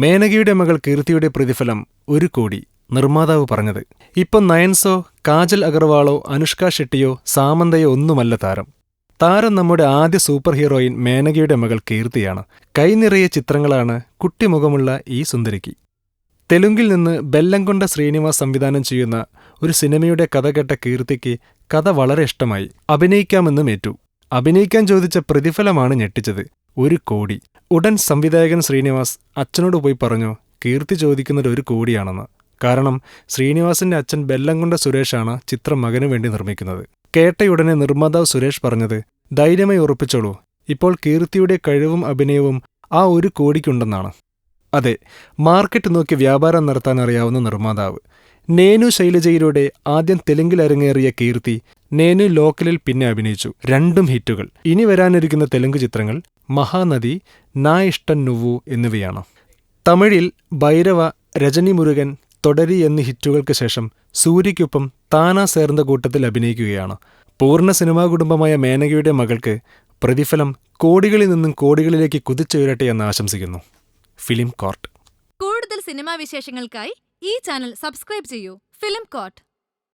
മേനകയുടെ മകൾ കീർത്തിയുടെ പ്രതിഫലം ഒരു കോടി നിർമ്മാതാവ് പറഞ്ഞത്. ഇപ്പം നയൻസോ കാജൽ അഗർവാളോ അനുഷ്ക ഷെട്ടിയോ സാമന്തയോ ഒന്നുമല്ല താരം. താരം നമ്മുടെ ആദ്യ സൂപ്പർ ഹീറോയിൻ മേനകയുടെ മകൾ കീർത്തിയാണ്. കൈനിറയ ചിത്രങ്ങളാണ് കുട്ടിമുഖമുള്ള ഈ സുന്ദരിക്ക്. തെലുങ്കിൽ നിന്ന് ബെല്ലംകൊണ്ട ശ്രീനിവാസ് സംവിധാനം ചെയ്യുന്ന ഒരു സിനിമയുടെ കഥ കേട്ട കീർത്തിക്ക് കഥ വളരെ ഇഷ്ടമായി. അഭിനയിക്കാമെന്നും ഏറ്റു. അഭിനയിക്കാൻ ചോദിച്ച പ്രതിഫലമാണ് ഞെട്ടിച്ചത്. ഒരു കോടി. ഉടൻ സംവിധായകൻ ശ്രീനിവാസ് അച്ഛനോട് പോയി പറഞ്ഞു കീർത്തി ചോദിക്കുന്നത് ഒരു കോടിയാണെന്ന്. കാരണം ശ്രീനിവാസിന്റെ അച്ഛൻ ബെല്ലംകൊണ്ട സുരേഷാണ് ചിത്രം മകനു വേണ്ടി നിർമ്മിക്കുന്നത്. കേട്ടയുടനെ നിർമ്മാതാവ് സുരേഷ് പറഞ്ഞത് ധൈര്യമായി ഉറപ്പിച്ചോളൂ. ഇപ്പോൾ കീർത്തിയുടെ കഴിവും അഭിനയവും ആ ഒരു കോടിക്കുണ്ടെന്നാണ്. അതെ മാർക്കറ്റ് നോക്കി വ്യാപാരം നടത്താൻ അറിയാവുന്ന നിർമ്മാതാവ്. നേനു ശൈലജയിലൂടെ ആദ്യം തെലുങ്കിൽ അരങ്ങേറിയ കീർത്തി നേനു ലോക്കലിൽ പിന്നെ അഭിനയിച്ചു. രണ്ടും ഹിറ്റുകൾ. ഇനി വരാനിരിക്കുന്ന തെലുങ്ക് ചിത്രങ്ങൾ മഹാനദി നാ ഇഷ്ടൻ നുവു എന്നിവയാണ്. തമിഴിൽ ഭൈരവ രജനി മുരുകൻ തൊടരി എന്നീ ഹിറ്റുകൾക്ക് ശേഷം സൂര്യയ്ക്കൊപ്പം താനാ സേർന്ന കൂട്ടത്തിൽ അഭിനയിക്കുകയാണ്. പൂർണ സിനിമാ കുടുംബമായ മേനകയുടെ മകൾക്ക് പ്രതിഫലം കോടികളിൽ നിന്നും കോടികളിലേക്ക് കുതിച്ചുയരട്ടെ എന്ന് ആശംസിക്കുന്നു. Film court. കൂടുതൽ സിനിമാ വിശേഷങ്ങൾക്കായി ഈ ചാനൽ സബ്സ്ക്രൈബ് ചെയ്യൂ. Film court